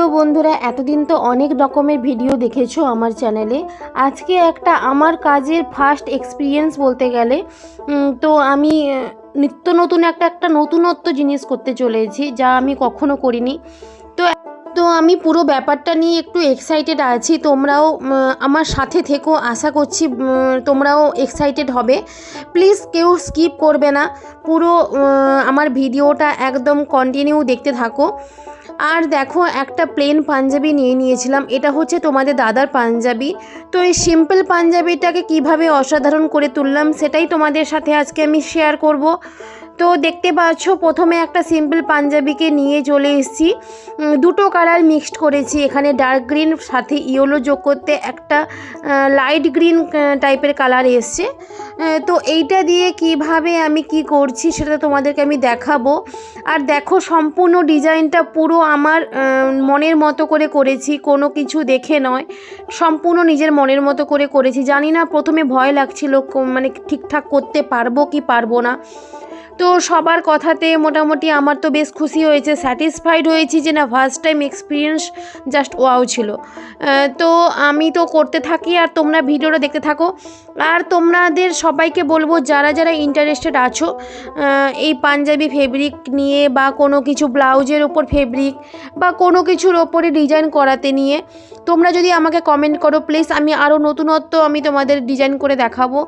তো বন্ধুরা, এতদিন তো অনেক রকমের ভিডিও দেখেছ আমার চ্যানেলে। আজকে একটা আমার কাজের ফার্স্ট এক্সপিরিয়েন্স বলতে গেলে তো আমি নিত্য নতুন একটা একটা নতুনত্ব জিনিস করতে চলেছি, যা আমি কখনো করিনি। তো তো আমি পুরো ব্যাপারটা নিয়ে একটু এক্সাইটেড আছি, তোমরাও আমার সাথে থেকো, আশা করছি তোমরাও এক্সাইটেড হবে। প্লিজ কেউ স্কিপ করবে না, পুরো আমার ভিডিওটা একদম কন্টিনিউ দেখতে থাকো। আর দেখো, একটা প্লেন পাঞ্জাবি নিয়ে নিয়েছিলাম। এটা হচ্ছে তোমাদের দাদার পাঞ্জাবি। তো এই সিম্পল পাঞ্জাবিটাকে কীভাবে অসাধারণ করে তুললাম, সেটাই তোমাদের সাথে আজকে আমি শেয়ার করব। তো দেখতে পাচ্ছ, প্রথমে একটা সিম্পল পাঞ্জাবিকে নিয়ে চলে এসেছি। দুটো কালার মিক্সড করেছি। এখানে ডার্ক গ্রিন সাথে ইয়েলো যোগ করতে একটা লাইট গ্রিন টাইপের কালার এসছে। তো এইটা দিয়ে কীভাবে আমি কি করছি সেটা তোমাদেরকে আমি দেখাবো। আর দেখো, সম্পূর্ণ ডিজাইনটা পুরো আমার মনের মতো করে করেছি। কোনো কিছু দেখে নয়। সম্পূর্ণ নিজের মনের মতো করে করেছি। জানি না, প্রথমে ভয় লাগছিল মানে ঠিকঠাক করতে পারব কি পারব না। তো সবার কথাতে মোটামুটি আমার তো বেশ খুশি হয়েছে স্যাটিসফাইড হয়েছি যে না first time experience just wow ছিল। তো আমি তো করতে থাকি আর তোমরা ভিডিওটা দেখতে থাকো। আর তোমাদের সবাইকে বলব যারা যারা ইন্টারেস্টেড আছো এই পাঞ্জাবি ফেব্রিক নিয়ে বা কোনো কিছু ব্লাউজের ওপর ফেব্রিক বা কোনো কিছুর ওপরে ডিজাইন করাতে নিয়ে, তোমরা যদি আমাকে কমেন্ট করো প্লিজ আমি আরও নতুনত্ব আমি তোমাদের ডিজাইন করে দেখাবো।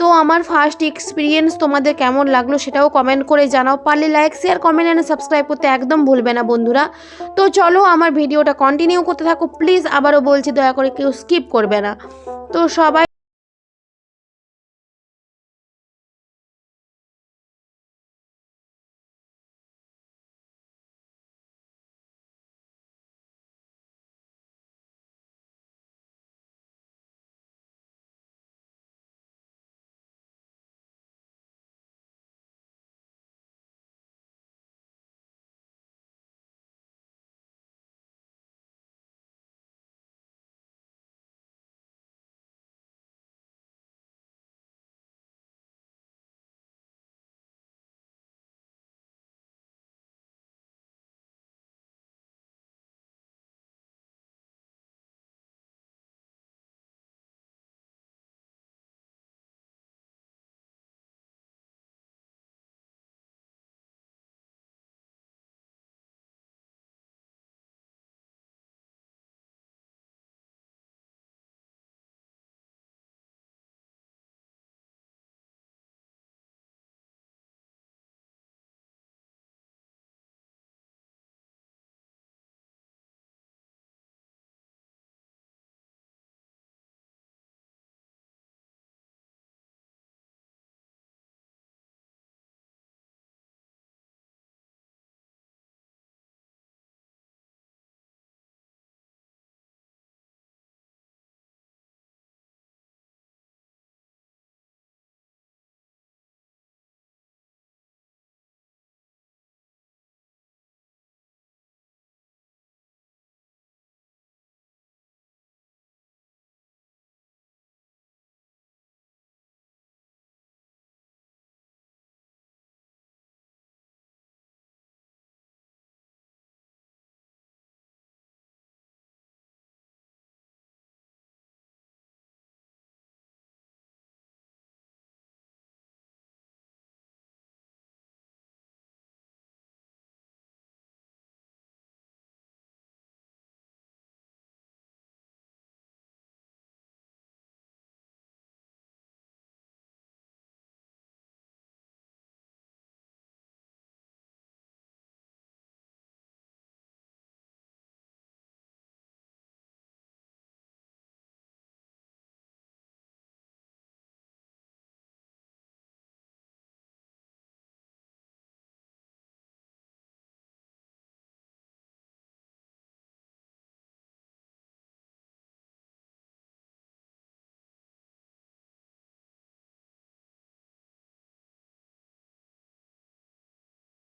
তো আমার ফার্স্ট এক্সপিরিয়েন্স তোমাদের কেমন লাগল সেটাও কমেন্ট করে জানাও। পারলে like share comment and subscribe করতে একদম ভুলবে না বন্ধুরা। তো চলো আমার ভিডিওটা কন্টিনিউ করতে থাকো। প্লিজ আবারও বলছি, দয়া করে কেউ স্কিপ করবে না। তো সবাই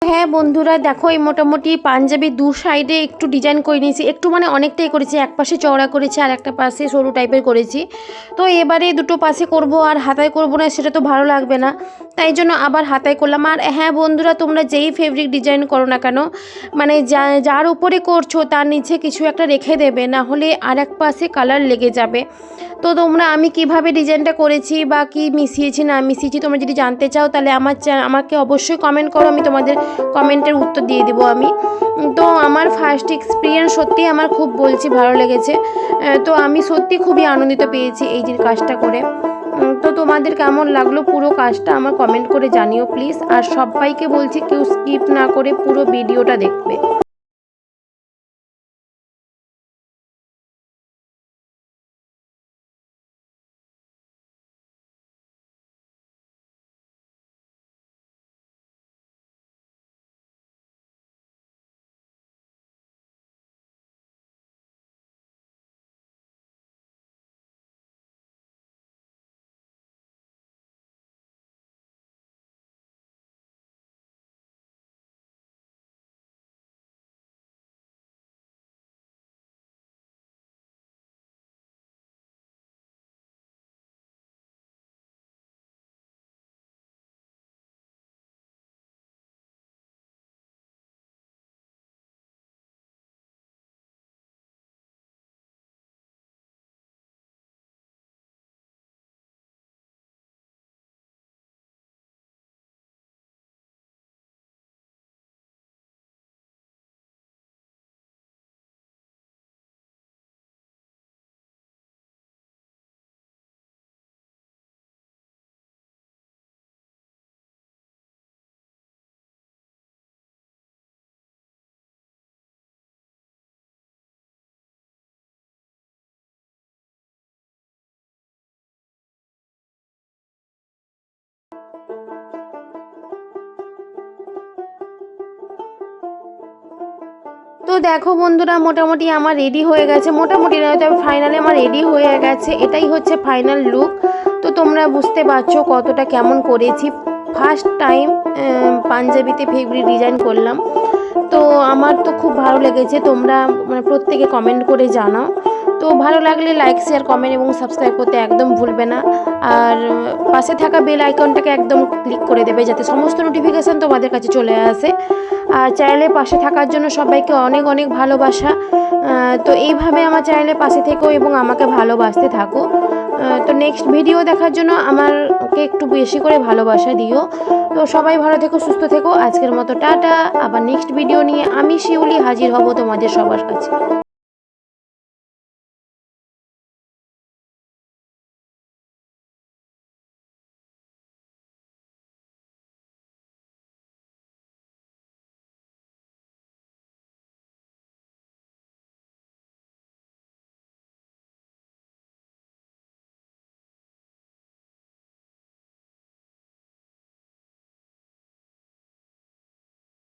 হ্যাঁ বন্ধুরা, দেখো এই মোটামুটি পাঞ্জাবি দু সাইডে একটু ডিজাইন করে নিয়েছি। একটু মানে অনেকটাই করেছি, এক পাশে চওড়া করেছি আর একটা পাশে সরু টাইপের করেছি। তো এবারে দুটো পাশে করব আর হাতায় করব না, সেটা তো ভালো লাগবে না। তাই জন্য আবার হাতায় করলাম। আর হ্যাঁ বন্ধুরা, তোমরা যেই ফেব্রিক ডিজাইন করো না কেন মানে যা, যার উপরে করছ তার নিচে কিছু একটা রেখে দেবে, না হলে আর এক পাশে কালার লেগে যাবে। তো তোমরা আমি কীভাবে ডিজাইনটা করেছি বা কি মিশিয়েছি না মিশিয়েছি তোমরা যদি জানতে চাও, তাহলে আমার আমাকে অবশ্যই কমেন্ট করো। আমি তোমাদের কমেন্টের উত্তর দিয়ে দেবো আমি। তো আমার ফার্স্ট এক্সপিরিয়েন্স সত্যিই আমার খুব বলছি, ভালো লেগেছে। তো আমি সত্যি খুবই আনন্দিত পেয়েছি এই যে কাজটা করে। তো তোমাদের কেমন লাগল পুরো কাজটা আমার কমেন্ট করে জানিও প্লিজ। আর সবাইকে বলছি কেউ স্কিপ না করে পুরো ভিডিওটা দেখবে। তো দেখো বন্ধুরা, মোটামুটি আমার রেডি হয়ে গেছে। মোটামুটি নয় তবে ফাইনালে আমার রেডি হয়ে গেছে। এটাই হচ্ছে ফাইনাল লুক তো তোমরা বুঝতে পারছ কতটা কেমন করেছি। ফার্স্ট টাইম পাঞ্জাবিতে ফেব্রিক ডিজাইন করলাম। তো আমার তো খুব ভালো লেগেছে। তোমরা মানে প্রত্যেকে কমেন্ট করে জানাও। তো ভালো লাগলে লাইক শেয়ার কমেন্ট এবং সাবস্ক্রাইব করতে একদম ভুলবে না। আর পাশে থাকা বেল আইকনটাকে একদম ক্লিক করে দেবে যাতে সমস্ত নোটিফিকেশান তোমাদের কাছে চলে আসে। আর চ্যানেলের পাশে থাকার জন্য সবাইকে অনেক অনেক ভালোবাসা। তো এইভাবে আমার চ্যানেলের পাশে থেকো এবং আমাকে ভালোবাসতে থাকো। তো নেক্সট ভিডিও দেখার জন্য আমারকে একটু বেশি করে ভালোবাসা দিও। তো সবাই ভালো থেকো, সুস্থ থেকো। আজকের মতো টাটা। আবার নেক্সট ভিডিও নিয়ে আমি শিউলি হাজির হব তোমাদের সবার কাছে।